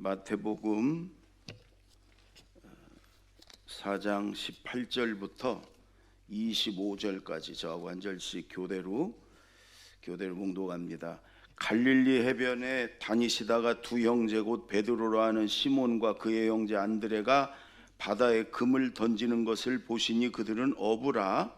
마태복음 4장 18절부터 25절까지 저하고 한 절씩 교대로 교대로 봉독합니다. 갈릴리 해변에 다니시다가 두 형제 곧 베드로라 하는 시몬과 그의 형제 안드레가 바다에 금을 던지는 것을 보시니 그들은 어부라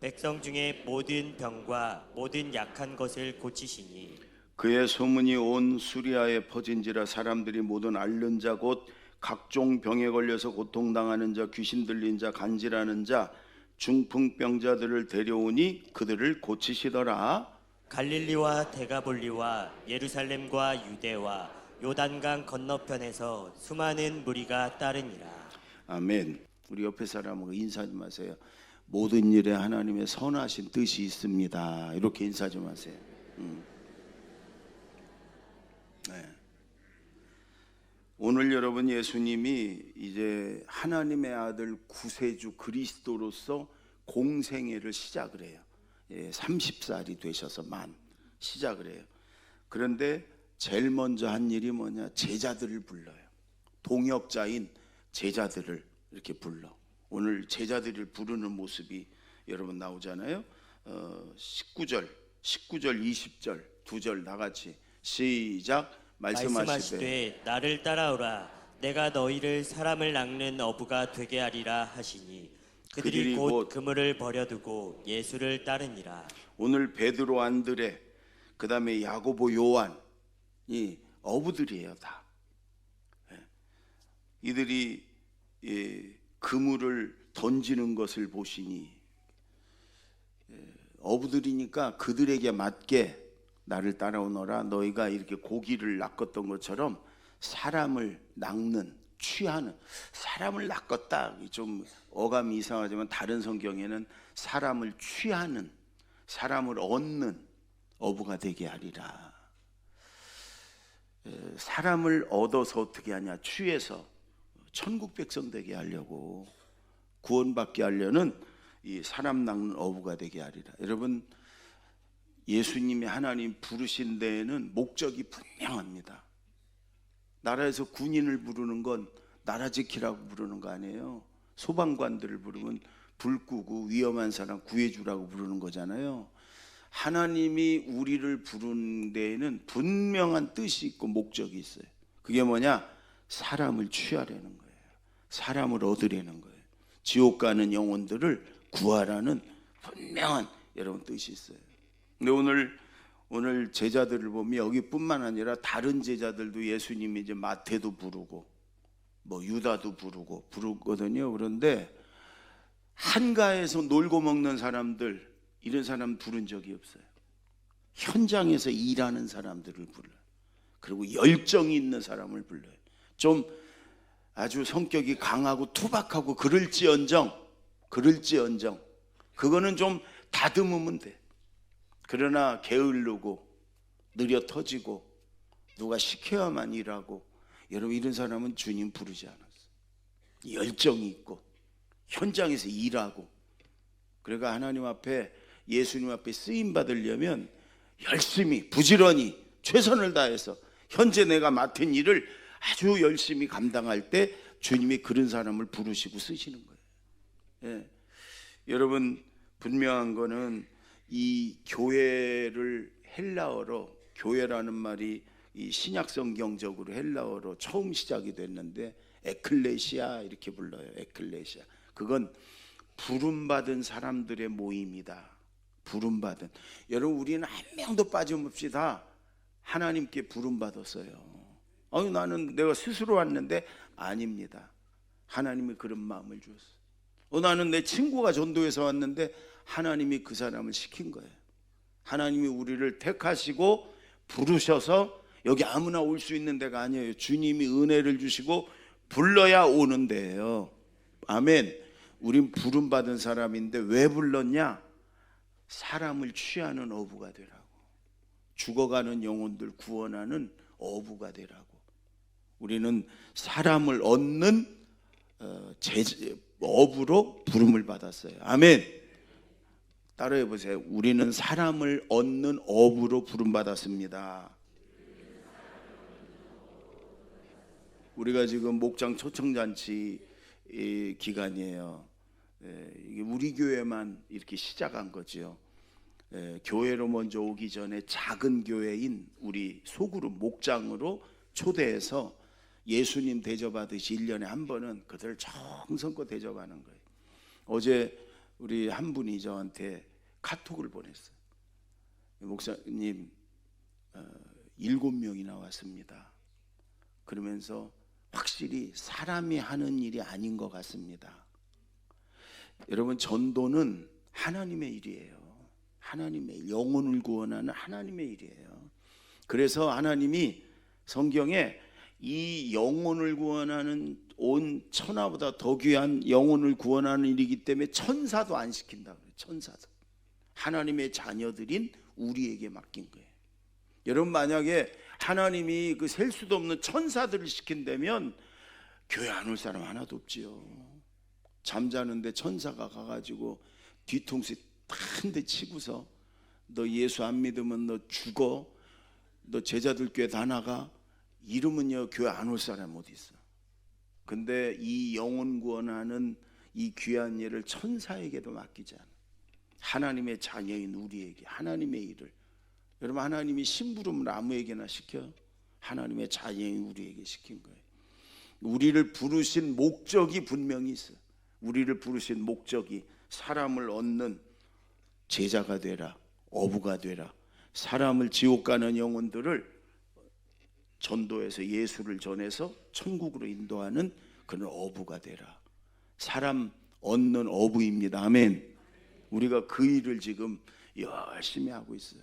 백성 중에 모든 병과 모든 약한 것을 고치시니 그의 소문이 온 수리아에 퍼진지라 사람들이 모든 앓는 자 곧 각종 병에 걸려서 고통당하는 자 귀신 들린 자 간질하는 자 중풍병자들을 데려오니 그들을 고치시더라. 갈릴리와 데가볼리와 예루살렘과 유대와 요단강 건너편에서 수많은 무리가 따르니라. 아멘. 우리 옆에 사람하고 인사 좀 하세요 모든 일에 하나님의 선하신 뜻이 있습니다 이렇게 인사 좀 하세요 음. 네. 오늘 여러분 예수님이 이제 하나님의 아들 구세주 그리스도로서 공생애를 시작을 해요. 예, 30살이 되셔서 만 시작을 해요. 그런데 제일 먼저 한 일이 뭐냐? 제자들을 불러요. 동역자인 제자들을 이렇게 불러. 오늘 제자들을 부르는 모습이 여러분 나오잖아요. 어, 19절, 19절, 20절 두절다 같이 시작 말씀하시되 말씀하시되 나를 따라오라. 내가 너희를 사람을 낚는 어부가 되게 하리라 하시니 그들이 그들이 곧 곧 그물을 버려두고 예수를 따르니라. 오늘 베드로 안드레 그다음에 야고보 요한이 어부들이에요 다. 예. 이들이 예, 그물을 던지는 것을 보시니 예, 어부들이니까 그들에게 맞게 나를 따라오너라 너희가 이렇게 고기를 낚았던 것처럼 사람을 낚는 취하는 사람을 낚았다 좀 어감이 이상하지만 다른 성경에는 사람을 취하는 사람을 얻는 어부가 되게 하리라. 에, 사람을 얻어서 어떻게 하냐? 취해서 천국 백성 되게 하려고 구원받게 하려는 이 사람 낚는 어부가 되게 하리라. 여러분 예수님이 하나님 부르신 데에는 목적이 분명합니다. 나라에서 군인을 부르는 건 나라 지키라고 부르는 거 아니에요. 소방관들을 부르면 불 끄고 위험한 사람 구해주라고 부르는 거잖아요. 하나님이 우리를 부른 데에는 분명한 뜻이 있고 목적이 있어요. 그게 뭐냐? 사람을 취하려는 거예요. 사람을 얻으려는 거예요. 지옥 가는 영혼들을 구하라는 분명한 여러분 뜻이 있어요. 근데 오늘 오늘 제자들을 보면 여기뿐만 아니라 다른 제자들도 예수님이 이제 마태도 부르고 뭐 유다도 부르고 부르거든요. 그런데 한가에서 놀고 먹는 사람들 이런 사람 부른 적이 없어요. 현장에서 일하는 사람들을 불러요. 그리고 열정이 있는 사람을 불러요. 좀 아주 성격이 강하고 투박하고 그럴지언정 그럴지언정 그거는 좀 다듬으면 돼. 그러나 게을르고 느려 터지고 누가 시켜야만 일하고 여러분 이런 사람은 주님 부르지 않았어. 열정이 있고 현장에서 일하고 그러니까 하나님 앞에 예수님 앞에 쓰임 받으려면 열심히 부지런히 최선을 다해서 현재 내가 맡은 일을 아주 열심히 감당할 때 주님이 그런 사람을 부르시고 쓰시는 거예요. 예. 여러분 분명한 거는 이 교회를 헬라어로 교회라는 말이 이 신약 성경적으로 헬라어로 처음 시작이 됐는데 에클레시아 이렇게 불러요. 에클레시아. 그건 부름 받은 사람들의 모임이다. 부름 받은. 여러분 우리는 한 명도 빠짐없이 다 하나님께 부름 받았어요. 아니 나는 내가 스스로 왔는데 아닙니다. 하나님이 그런 마음을 주었어. 어 나는 내 친구가 전도해서 왔는데 하나님이 그 사람을 시킨 거예요. 하나님이 우리를 택하시고 부르셔서 여기 아무나 올 수 있는 데가 아니에요. 주님이 은혜를 주시고 불러야 오는 데예요. 아멘. 우린 부름 받은 사람인데 왜 불렀냐? 사람을 취하는 어부가 되라고. 죽어가는 영혼들 구원하는 어부가 되라고. 우리는 사람을 얻는 어, 제, 어부로 부름을 받았어요. 아멘. 따라해 보세요. 우리는 사람을 얻는 어부로 부름 받았습니다. 우리가 지금 목장 초청잔치 이 기간이에요. 예, 이게 우리 교회만 이렇게 시작한 거죠. 예, 교회로 먼저 오기 전에 작은 교회인 우리 소그룹 목장으로 초대해서 예수님 대접하듯이 1년에 한 번은 그들 정성껏 대접하는 거예요. 어제 우리 한 분이 저한테 카톡을 보냈어요. 목사님 어, 일곱 명이나 왔습니다. 그러면서 확실히 사람이 하는 일이 아닌 것 같습니다. 여러분 전도는 하나님의 일이에요. 하나님의 일, 영혼을 구원하는 하나님의 일이에요. 그래서 하나님이 성경에 이 영혼을 구원하는 온 천하보다 더 귀한 영혼을 구원하는 일이기 때문에 천사도 안 시킨다 그래요. 천사도 하나님의 자녀들인 우리에게 맡긴 거예요. 여러분 만약에 하나님이 그 셀 수도 없는 천사들을 시킨다면 교회 안 올 사람 하나도 없지요. 잠자는데 천사가 가가지고 뒤통수 한대 치고서 너 예수 안 믿으면 너 죽어. 너 제자들 교회 다 나가. 이러면요 교회 안 올 사람 어디 있어? 근데 이 영혼 구원하는 이 귀한 일을 천사에게도 맡기지 않아. 하나님의 자녀인 우리에게 하나님의 일을 여러분 하나님이 심부름을 아무에게나 시켜 하나님의 자녀인 우리에게 시킨 거예요. 우리를 부르신 목적이 분명히 있어요. 우리를 부르신 목적이 사람을 얻는 제자가 되라, 어부가 되라. 사람을 지옥 가는 영혼들을 전도해서 예수를 전해서 천국으로 인도하는 그런 어부가 되라. 사람 얻는 어부입니다. 아멘. 우리가 그 일을 지금 열심히 하고 있어요.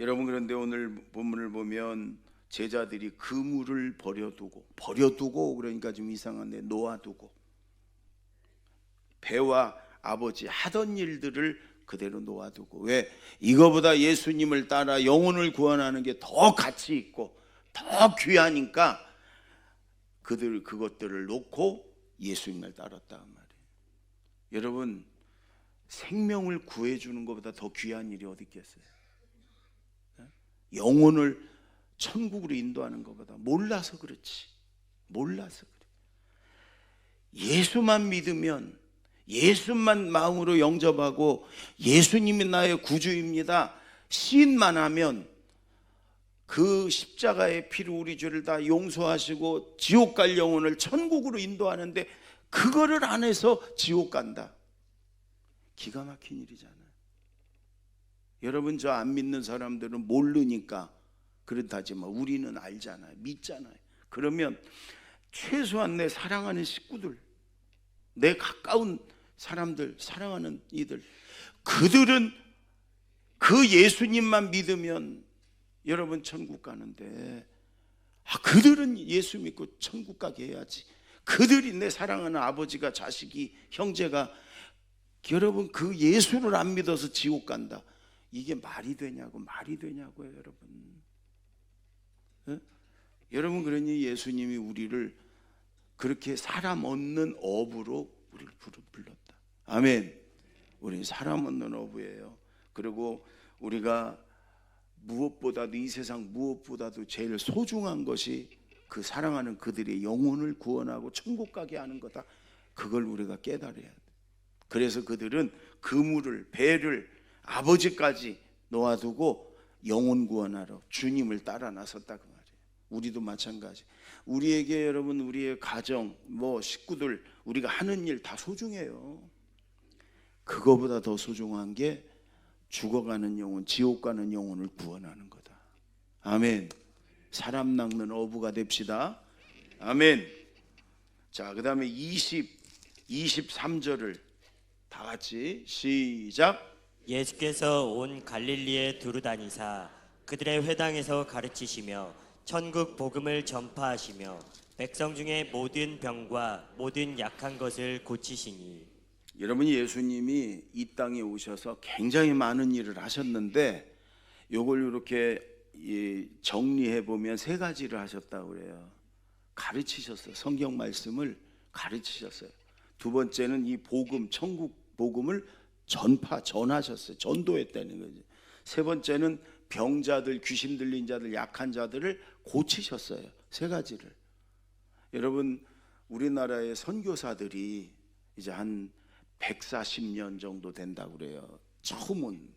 여러분 그런데 오늘 본문을 보면 제자들이 그물을 버려두고 버려두고 그러니까 좀 이상한데 놓아두고 배와 아버지 하던 일들을 그대로 놓아두고 왜 이거보다 예수님을 따라 영혼을 구원하는 게 더 가치 있고 더 귀하니까 그들 그것들을 놓고 예수님을 따랐다 그 말이에요. 여러분 생명을 구해 주는 것보다 더 귀한 일이 어디 있겠어요? 영혼을 천국으로 인도하는 것보다 몰라서 그렇지. 몰라서 그래. 예수만 믿으면 예수만 마음으로 영접하고 예수님이 나의 구주입니다. 시인만 하면 그 십자가의 피로 우리 죄를 다 용서하시고 지옥 갈 영혼을 천국으로 인도하는데 그거를 안 해서 지옥 간다. 기가 막힌 일이잖아요. 여러분 저 안 믿는 사람들은 모르니까 그렇다지만 우리는 알잖아요. 믿잖아요. 그러면 최소한 내 사랑하는 식구들, 내 가까운 사람들, 사랑하는 이들, 그들은 그 예수님만 믿으면 여러분 천국 가는데 아, 그들은 예수 믿고 천국 가게 해야지. 그들이 내 사랑하는 아버지가 자식이 형제가 여러분 그 예수를 안 믿어서 지옥 간다. 이게 말이 되냐고 말이 되냐고요, 여러분. 예? 여러분 그러니 예수님이 우리를 그렇게 사람 얻는 어부로 우리를 불렀다. 아멘. 우리 사람 얻는 어부예요. 그리고 우리가 무엇보다도 이 세상 무엇보다도 제일 소중한 것이 그 사랑하는 그들의 영혼을 구원하고 천국 가게 하는 거다. 그걸 우리가 깨달아야 돼. 그래서 그들은 그물을 배를 아버지까지 놓아두고 영혼 구원하러 주님을 따라 나섰다 그 말이에요. 우리도 마찬가지. 우리에게 여러분 우리의 가정 뭐 식구들 우리가 하는 일 다 소중해요. 그거보다 더 소중한 게 죽어가는 영혼, 지옥 가는 영혼을 구원하는 거다. 아멘. 사람 낚는 어부가 됩시다. 아멘. 자, 그다음에 20 23절을 다 같이 시작. 예수께서 온 갈릴리에 두루 다니사 그들의 회당에서 가르치시며 천국 복음을 전파하시며 백성 중에 모든 병과 모든 약한 것을 고치시니 여러분 예수님이 이 땅에 오셔서 굉장히 많은 일을 하셨는데 요걸 이렇게 이 정리해 보면 세 가지를 하셨다고 그래요. 가르치셨어요. 성경 말씀을 가르치셨어요. 두 번째는 이 복음 천국 복음을 전파 전하셨어요. 전도했다는 거죠. 세 번째는 병자들 귀신 들린 자들 약한 자들을 고치셨어요. 세 가지를. 여러분 우리나라의 선교사들이 이제 한 140년 정도 된다고 그래요. 처음 은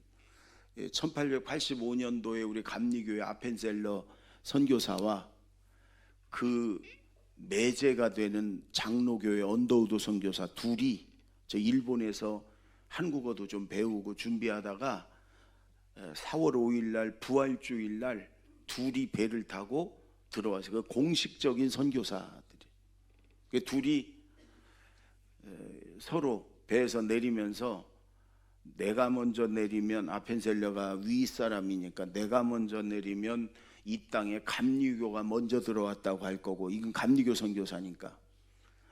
1885년도에 우리 감리교회 아펜셀러 선교사와 그 매제가 되는 장로교회 언더우드 선교사 둘이 저 일본에서 한국어도 좀 배우고 준비하다가 4월 5일 날 부활주일 날 둘이 배를 타고 들어와서 그 공식적인 선교사들이 그 둘이 서로 배에서 내리면서 내가 먼저 내리면 아펜셀러가 위 사람이니까 내가 먼저 내리면 이 땅에 감리교가 먼저 들어왔다고 할 거고 이건 감리교 선교사니까.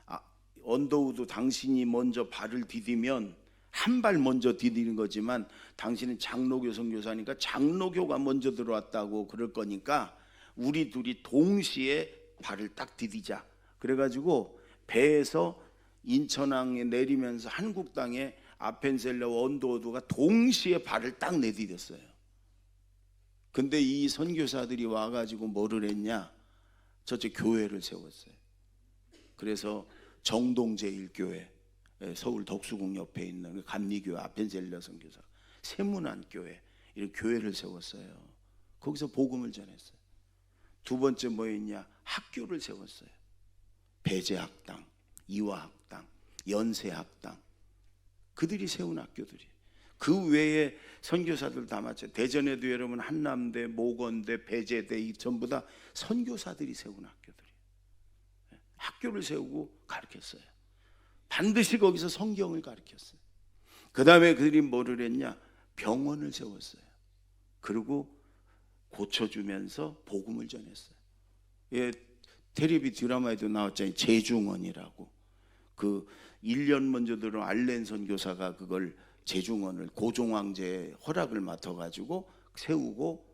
아, 언더우드 당신이 먼저 발을 디디면 한 발 먼저 디디는 거지만 당신은 장로교 선교사니까 장로교가 먼저 들어왔다고 그럴 거니까 우리 둘이 동시에 발을 딱 디디자. 그래가지고 배에서 인천항에 내리면서 한국 땅에 아펜셀러와 언더우드가 동시에 발을 딱 내디뎠어요. 근데 이 선교사들이 와가지고 뭐를 했냐? 저쪽 교회를 세웠어요. 그래서 정동제일교회 서울 덕수궁 옆에 있는 그 감리교회 아펜셀러 선교사 세문안 교회 이런 교회를 세웠어요. 거기서 복음을 전했어요. 두 번째 뭐였냐? 학교를 세웠어요. 배제학당, 이화학당, 연세학당 그들이 세운 학교들이 그 외에 선교사들 다 마찬 대전에도 여러분 한남대, 모건대, 배제대 이 전부 다 선교사들이 세운 학교들이 학교를 세우고 가르쳤어요. 반드시 거기서 성경을 가르쳤어요. 그 다음에 그들이 뭐를 했냐? 병원을 세웠어요. 그리고 고쳐주면서 복음을 전했어요. 예, 테레비 드라마에도 나왔잖아요. 재중원이라고. 그 1년 먼저 들은 알렌 선교사가 그걸 재중원을 고종황제 허락을 맡아가지고 세우고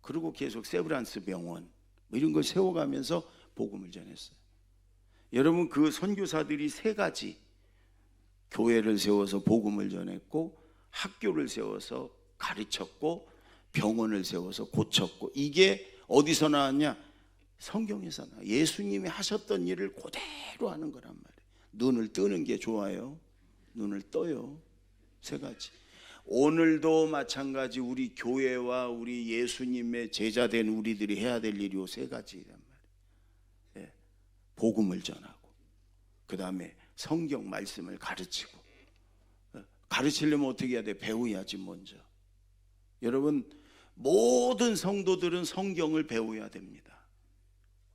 그리고 계속 세브란스 병원 뭐 이런 걸 세워가면서 복음을 전했어요. 여러분 그 선교사들이 세 가지 교회를 세워서 복음을 전했고 학교를 세워서 가르쳤고 병원을 세워서 고쳤고 이게 어디서 나왔냐? 성경에서 나. 예수님이 하셨던 일을 그대로 하는 거란 말이에요. 눈을 뜨는 게 좋아요. 눈을 떠요. 세 가지. 오늘도 마찬가지 우리 교회와 우리 예수님의 제자된 우리들이 해야 될 일이 요세 가지란 말이에요. 예. 복음을 전하고, 그 다음에 성경 말씀을 가르치고, 예. 가르치려면 어떻게 해야 돼? 배워야지 먼저. 여러분 모든 성도들은 성경을 배워야 됩니다.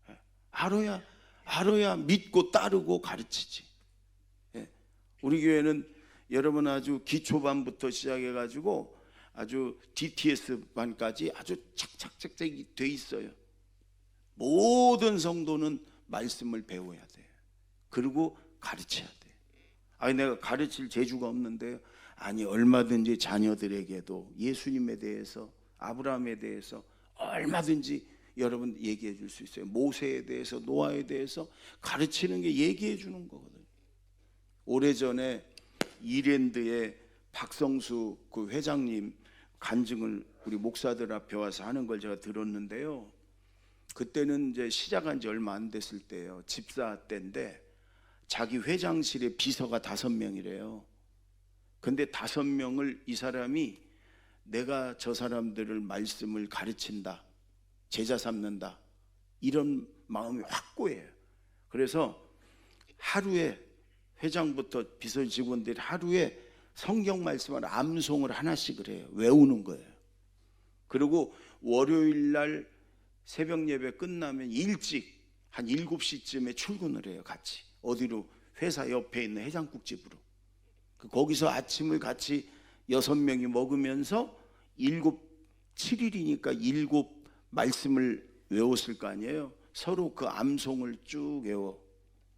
예. 알아야 알아야 믿고 따르고 가르치지. 예. 우리 교회는 여러분 아주 기초반부터 시작해 가지고 아주 DTS 반까지 아주 착착착착 돼 있어요. 모든 성도는 말씀을 배워야 돼. 그리고 가르쳐야 돼. 아니 내가 가르칠 재주가 없는데요. 아니 얼마든지 자녀들에게도 예수님에 대해서 아브라함에 대해서 얼마든지 여러분 얘기해 줄 수 있어요. 모세에 대해서 노아에 대해서 가르치는 게 얘기해 주는 거거든요. 오래전에 이랜드의 박성수 그 회장님 간증을 우리 목사들 앞에 와서 하는 걸 제가 들었는데요. 그때는 이제 시작한 지 얼마 안 됐을 때예요. 집사 때인데 자기 회장실에 비서가 다섯 명이래요. 근데 다섯 명을 이 사람이 내가 저 사람들을 말씀을 가르친다. 제자 삼는다. 이런 마음이 확고해요. 그래서 하루에 회장부터 비서 직원들이 하루에 성경 말씀을 암송을 하나씩을 해요. 외우는 거예요. 그리고 월요일 날 새벽 예배 끝나면 일찍 한 7시쯤에 출근을 해요. 같이. 어디로? 회사 옆에 있는 해장국집으로. 그 거기서 아침을 같이 여섯 명이 먹으면서 일곱 7일이니까 일곱 말씀을 외웠을 거 아니에요. 서로 그 암송을 쭉 외워.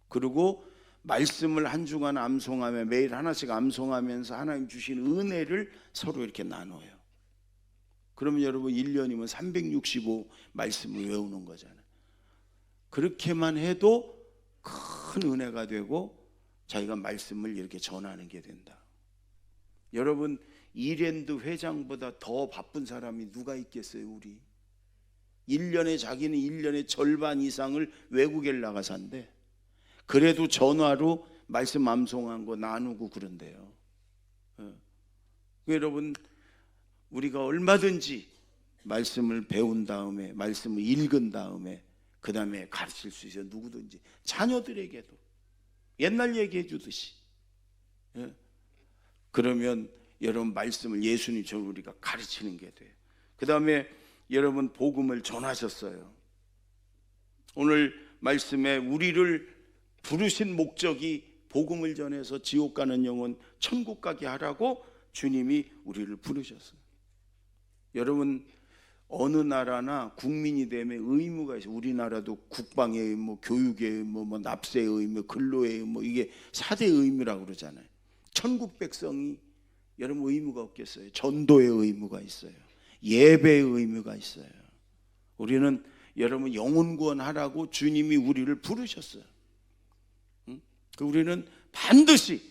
그리고 말씀을 한 주간 암송하며 매일 하나씩 암송하면서 하나님 주신 은혜를 서로 이렇게 나눠요. 그러면 여러분 1년이면 365 말씀을 외우는 거잖아요. 그렇게만 해도 큰 은혜가 되고 자기가 말씀을 이렇게 전하는 게 된다. 여러분 이랜드 회장보다 더 바쁜 사람이 누가 있겠어요, 우리? 1년에 자기는 1년의 절반 이상을 외국에 나가 산대. 그래도 전화로 말씀 암송한 거 나누고 그런데요. 어. 여러분 우리가 얼마든지 말씀을 배운 다음에 말씀을 읽은 다음에 그 다음에 가르칠 수 있어요. 누구든지 자녀들에게도 옛날 얘기해 주듯이. 예. 그러면 여러분 말씀을 예수님처럼 우리가 가르치는 게 돼요. 그 다음에 여러분 복음을 전하셨어요. 오늘 말씀에 우리를 부르신 목적이 복음을 전해서 지옥 가는 영혼 천국 가게 하라고 주님이 우리를 부르셨어요. 여러분 어느 나라나 국민이 되면 의무가 있어요. 우리나라도 국방의 의무, 교육의 의무, 뭐 납세의 의무, 근로의 의무 이게 사대 의무라고 그러잖아요. 천국 백성이 여러분 의무가 없겠어요. 전도의 의무가 있어요. 예배의 의무가 있어요. 우리는 여러분 영혼 구원하라고 주님이 우리를 부르셨어요. 응? 그 우리는 반드시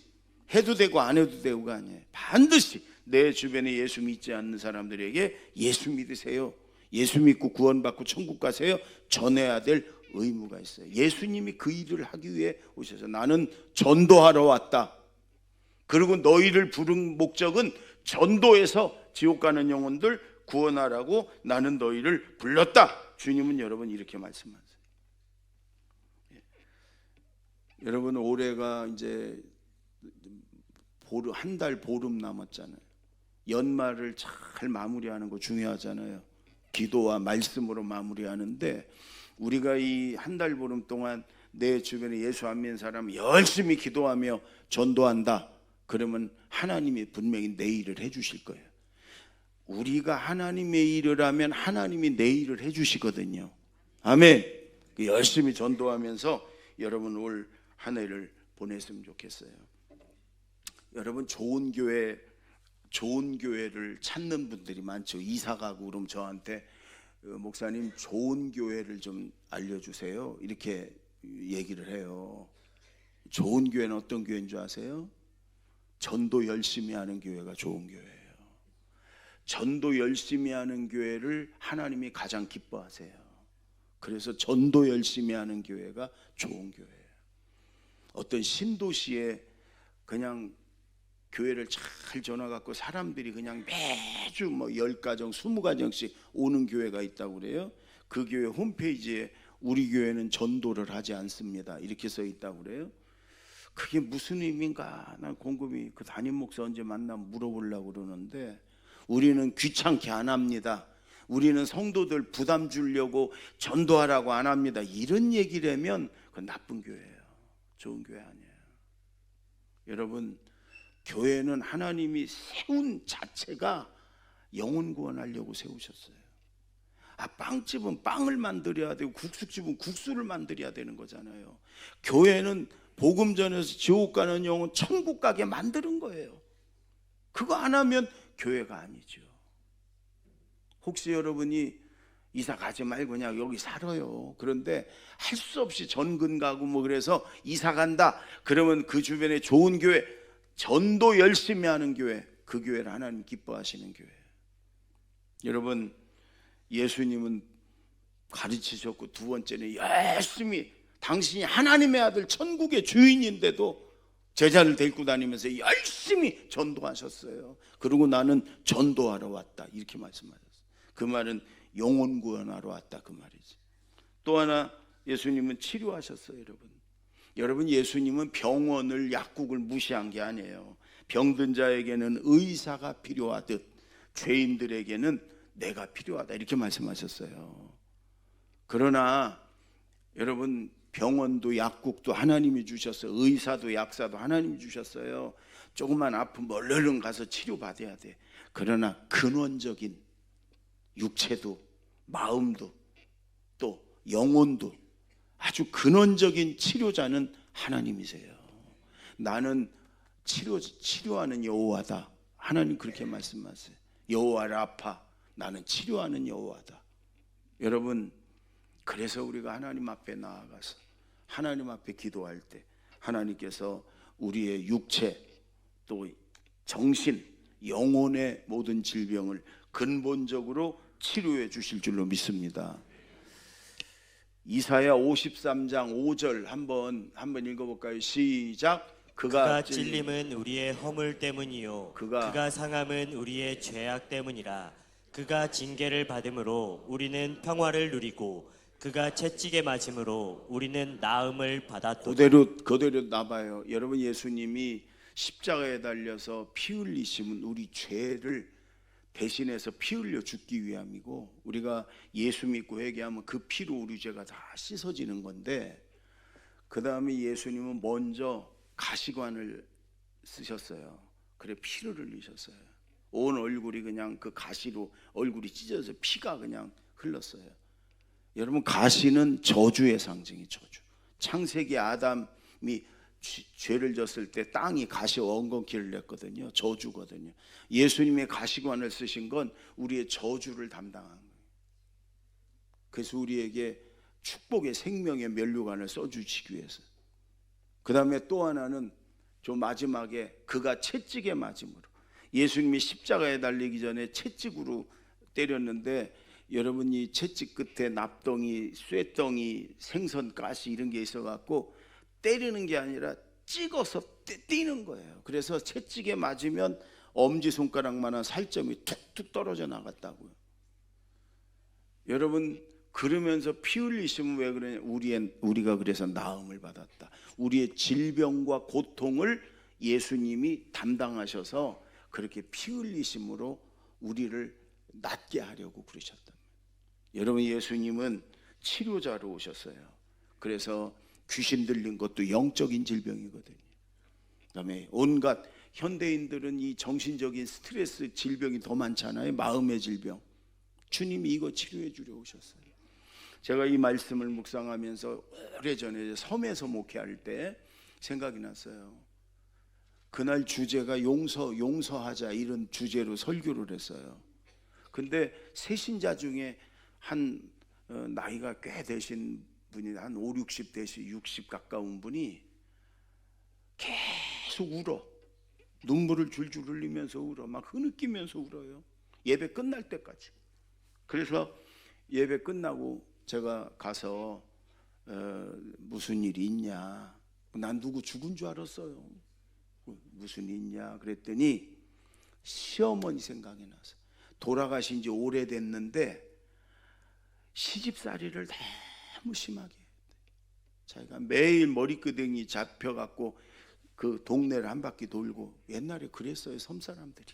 해도 되고 안 해도 되고가 아니에요. 반드시 내 주변에 예수 믿지 않는 사람들에게 예수 믿으세요. 예수 믿고 구원받고 천국 가세요. 전해야 될 의무가 있어요. 예수님이 그 일을 하기 위해 오셔서 나는 전도하러 왔다. 그리고 너희를 부른 목적은 전도해서 지옥 가는 영혼들 구원하라고 나는 너희를 불렀다. 주님은 여러분 이렇게 말씀하세요. 예. 여러분 올해가 이제 보름 한 달 보름 남았잖아요. 연말을 잘 마무리하는 거 중요하잖아요. 기도와 말씀으로 마무리하는데 우리가 이 한 달 보름 동안 내 주변에 예수 안 믿는 사람 열심히 기도하며 전도한다. 그러면 하나님이 분명히 내 일을 해 주실 거예요. 우리가 하나님의 일을 하면 하나님이 내 일을 해 주시거든요. 아멘. 그 열심히 전도하면서 여러분 올 한 해를 보냈으면 좋겠어요. 여러분 좋은 교회 좋은 교회를 찾는 분들이 많죠. 이사 가고 그럼 저한테 어, 목사님 좋은 교회를 좀 알려주세요. 이렇게 얘기를 해요. 좋은 교회는 어떤 교회인 줄 아세요? 전도 열심히 하는 교회가 좋은 교회예요. 전도 열심히 하는 교회를 하나님이 가장 기뻐하세요. 그래서 전도 열심히 하는 교회가 좋은 교회예요. 어떤 신도시에 그냥 교회를 잘 전화 갖고 사람들이 그냥 매주 뭐열 가정, 스무 가정씩 오는 교회가 있다고 그래요. 그 교회 홈페이지에 우리 교회는 전도를 하지 않습니다. 이렇게 써 있다고 그래요. 그게 무슨 의미인가? 난 곰곰이 그 담임 목사 언제 만나면 물어보려고 그러는데 우리는 귀찮게 안 합니다. 우리는 성도들 부담 주려고 전도하라고 안 합니다. 이런 얘기라면 그건 나쁜 교회예요. 좋은 교회 아니에요. 여러분 교회는 하나님이 세운 자체가 영혼 구원하려고 세우셨어요. 아, 빵집은 빵을 만들어야 되고 국수집은 국수를 만들어야 되는 거잖아요. 교회는 복음 전에서 지옥 가는 영혼 천국 가게 만드는 거예요. 그거 안 하면 교회가 아니죠. 혹시 여러분이 이사 가지 말고 그냥 여기 살아요. 그런데 할 수 없이 전근 가고 뭐 그래서 이사 간다. 그러면 그 주변에 좋은 교회, 전도 열심히 하는 교회, 그 교회를 하나님 기뻐하시는 교회. 여러분, 예수님은 가르치셨고 두 번째는 열심히 당신이 하나님의 아들 천국의 주인인데도 제자를 데리고 다니면서 열심히 전도하셨어요. 그리고 나는 전도하러 왔다. 이렇게 말씀하셨어요. 그 말은 영혼 구원하러 왔다 그 말이지. 또 하나 예수님은 치료하셨어요, 여러분. 여러분 예수님은 병원을 약국을 무시한 게 아니에요. 병든 자에게는 의사가 필요하듯 죄인들에게는 내가 필요하다 이렇게 말씀하셨어요. 그러나 여러분 병원도 약국도 하나님이 주셨어요. 의사도 약사도 하나님이 주셨어요. 조금만 아프면 얼른 가서 치료받아야 돼. 그러나 근원적인 육체도 마음도 또 영혼도 아주 근원적인 치료자는 하나님이세요. 나는 치료 치료하는 여호와다. 하나님 그렇게 말씀하세요. 여호와 라파 나는 치료하는 여호와다. 여러분 그래서 우리가 하나님 앞에 나아가서 하나님 앞에 기도할 때 하나님께서 우리의 육체 또 정신 영혼의 모든 질병을 근본적으로 치료해 주실 줄로 믿습니다. 이사야 53장 5절 한번 한번 읽어 볼까요? 시작. 그가, 그가 찔림 찔림은 우리의 허물 때문이요 그가- 그가 상함은 우리의 죄악 때문이라 그가 징계를 받음으로 우리는 평화를 누리고 그가 채찍에 맞음으로 우리는 나음을 받았도다 그대로 그대로 나봐요. 여러분 예수님이 십자가에 달려서 피 흘리심은 우리 죄를 대신해서 피 흘려 죽기 위함이고 우리가 예수 믿고 회개하면 그 피로 우리 죄가 다 씻어지는 건데 그 다음에 예수님은 먼저 가시관을 쓰셨어요. 그래 피를 흘리셨어요. 온 얼굴이 그냥 그 가시로 얼굴이 찢어져 피가 그냥 흘렀어요. 여러분 가시는 저주의 상징이 저주. 창세기 아담이 죄- 죄를 졌을 때 땅이 가시 엉겅퀴를 냈거든요. 저주거든요. 예수님의 가시관을 쓰신 건 우리의 저주를 담당한 거예요. 그래서 우리에게 축복의 생명의 면류관을 써주시기 위해서. 그 다음에 또 하나는 저 마지막에 그가 채찍에 맞음으로 예수님이 십자가에 달리기 전에 채찍으로 때렸는데 여러분이 채찍 끝에 납덩이, 쇠덩이, 생선 가시 이런 게 있어갖고 때리는 게 아니라 찍어서 떼- 띄는 거예요. 그래서 채찍에 맞으면 엄지 손가락만한 살점이 툭툭 떨어져 나갔다고요. 여러분 그러면서 피 흘리시면 왜 그러냐? 우리의 우리가 그래서 나음을 받았다. 우리의 질병과 고통을 예수님이 담당하셔서 그렇게 피 흘리심으로 우리를 낫게 하려고 말이에요. 여러분 예수님은 치료자로 오셨어요. 그래서 귀신 들린 것도 영적인 질병이거든요. 그다음에 온갖 현대인들은 이 정신적인 스트레스 질병이 더 많잖아요. 마음의 질병. 주님이 이거 치료해 주려 오셨어요. 제가 이 말씀을 묵상하면서 오래전에 섬에서 목회할 때 생각이 났어요. 그날 주제가 용서, 용서하자 이런 주제로 설교를 했어요. 근데 세신자 중에 한 어, 나이가 꽤 되신 분이 한 5, 60 되시 60 가까운 분이 계속 울어. 눈물을 줄줄 흘리면서 울어. 막 흐느끼면서 울어요. 예배 끝날 때까지. 그래서 예배 끝나고 제가 가서 어, 무슨 일이 있냐? 난 누구 죽은 줄 알았어요. 무슨 일 있냐? 그랬더니 시어머니 생각이 나서 돌아가신 지 오래됐는데 시집살이를 너무 심하게. 자기가 매일 머리끄댕이 잡혀갖고 그 동네를 한 바퀴 돌고 옛날에 그랬어요 섬 사람들이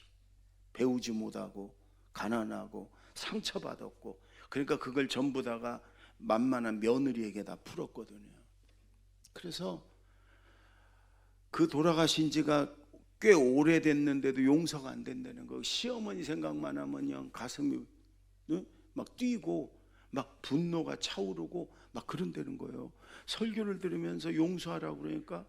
배우지 못하고 가난하고 상처받았고 그러니까 그걸 전부 다가 만만한 며느리에게 다 풀었거든요. 그래서 그 돌아가신 지가 꽤 오래됐는데도 용서가 안 된다는 거. 시어머니 생각만 하면 가슴이 응? 막 뛰고 막 분노가 차오르고 막 그런다는 거예요. 설교를 들으면서 용서하라고 그러니까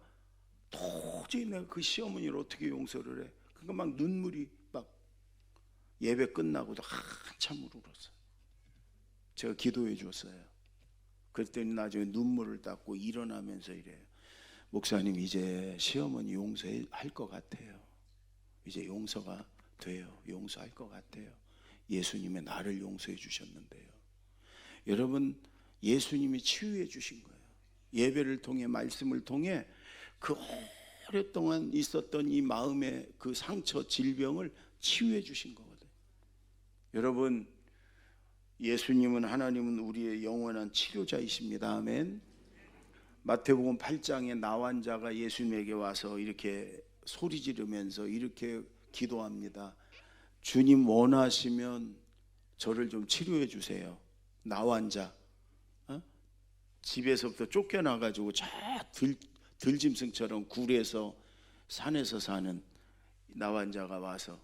도저히 내가 그 시어머니를 어떻게 용서를 해? 그러니까 막 눈물이 막 예배 끝나고도 한참을 울었어요. 제가 기도해 줬어요. 그랬더니 나중에 눈물을 닦고 일어나면서 이래요. 목사님 이제 시어머니 용서할 것 같아요. 이제 용서가 돼요. 용서할 것 같아요. 예수님의 나를 용서해 주셨는데요. 여러분 예수님이 치유해 주신 거예요. 예배를 통해 말씀을 통해 그 오랫동안 있었던 이 마음의 그 상처 질병을 치유해 주신 거거든요. 여러분 예수님은 하나님은 우리의 영원한 치료자이십니다. 아멘. 마태복음 8장에 나환 자가 예수님에게 와서 이렇게 소리 지르면서 이렇게 기도합니다. 주님 원하시면 저를 좀 치료해 주세요. 나환자 어? 집에서부터 쫓겨나 가지고 저 들, 들짐승처럼 굴에서 산에서 사는 나환 자가 와서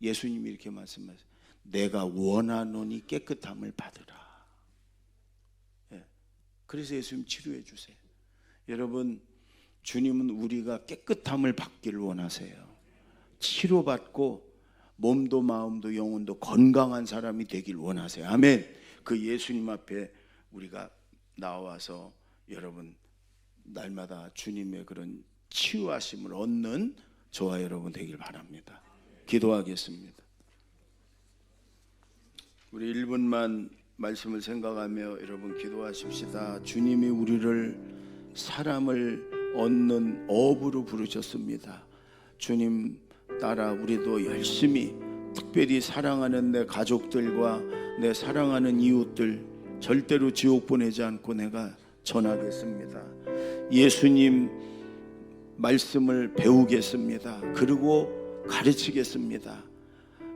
예수님이 이렇게 말씀하세요. 내가 원하노니 깨끗함을 받으라. 예. 그래서 예수님 치료해 주세요. 여러분 주님은 우리가 깨끗함을 받기를 원하세요. 치료받고 몸도 마음도 영혼도 건강한 사람이 되길 원하세요. 아멘. 그 예수님 앞에 우리가 나와서 여러분 날마다 주님의 그런 치유하심을 얻는 저와 여러분 되길 바랍니다. 기도하겠습니다. 우리 1분만 말씀을 생각하며 여러분 기도하십시다. 주님이 우리를 사람을 얻는 업으로 부르셨습니다. 주님 따라 우리도 열심히 특별히 사랑하는 내 가족들과 내 사랑하는 이웃들 절대로 지옥 보내지 않고 내가 전하겠습니다. 예수님 말씀을 배우겠습니다. 그리고 가르치겠습니다.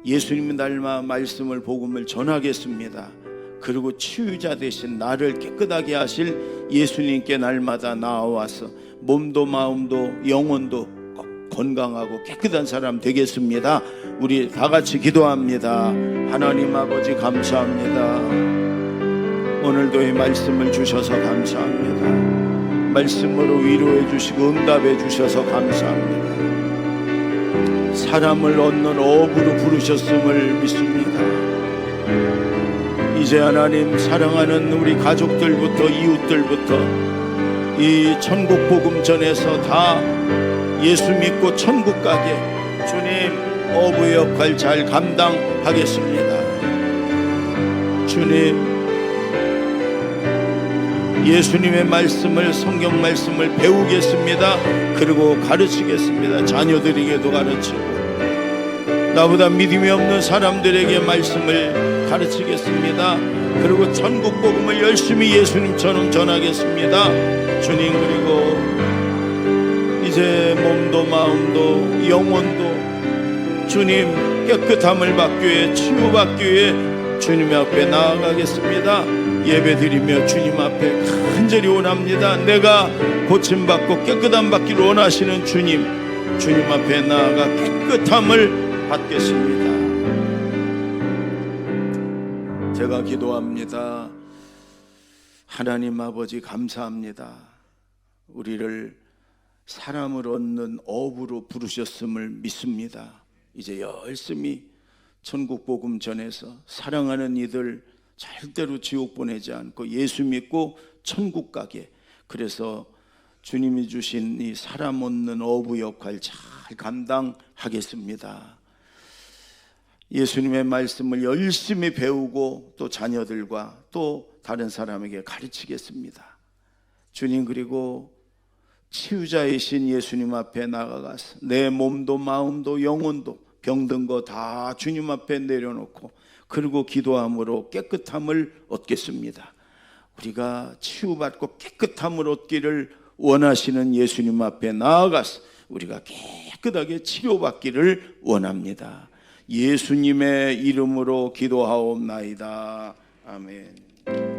예수님 닮아 말씀을 복음을 전하겠습니다. 그리고 치유자 대신 나를 깨끗하게 하실 예수님께 날마다 나와서 몸도 마음도 영혼도 건강하고 깨끗한 사람 되겠습니다. 우리 다 같이 기도합니다. 하나님 아버지 감사합니다. 오늘도 이 말씀을 주셔서 감사합니다. 말씀으로 위로해 주시고 응답해 주셔서 감사합니다. 사람을 얻는 어부로 부르셨음을 믿습니다. 이제 하나님 사랑하는 우리 가족들부터 이웃들부터 이 천국 복음 전에서 다 예수 믿고 천국 가게 주님 어부의 역할 잘 감당하겠습니다. 주님 예수님의 말씀을 성경 말씀을 배우겠습니다. 그리고 가르치겠습니다. 자녀들에게도 가르치고 나보다 믿음이 없는 사람들에게 말씀을 가르치겠습니다. 그리고 천국 복음을 열심히 예수님처럼 전하겠습니다. 주님 그리고 이제 몸도 마음도 영혼도 주님 깨끗함을 받기 위해 치유받기 위해 주님 앞에 나아가겠습니다. 예배드리며 주님 앞에 간절히 원합니다. 내가 고침받고 깨끗함 받기를 원하시는 주님, 주님 앞에 나아가 깨끗함을 받겠습니다. 제가 기도합니다. 하나님 아버지 감사합니다. 우리를 사람을 얻는 어부로 부르셨음을 믿습니다. 이제 열심히 천국 복음 전해서 사랑하는 이들 절대로 지옥 보내지 않고 예수 믿고 천국 가게. 그래서 주님이 주신 이 사람 얻는 어부 역할 잘 감당하겠습니다. 예수님의 말씀을 열심히 배우고 또 자녀들과 또 다른 사람에게 가르치겠습니다. 주님 그리고 치유자이신 예수님 앞에 나가가서 내 몸도 마음도 영혼도 병든 거 다 주님 앞에 내려놓고 그리고 기도함으로 깨끗함을 얻겠습니다. 우리가 치유받고 깨끗함을 얻기를 원하시는 예수님 앞에 나아가서 우리가 깨끗하게 치료받기를 원합니다. 예수님의 이름으로 기도하옵나이다. 아멘.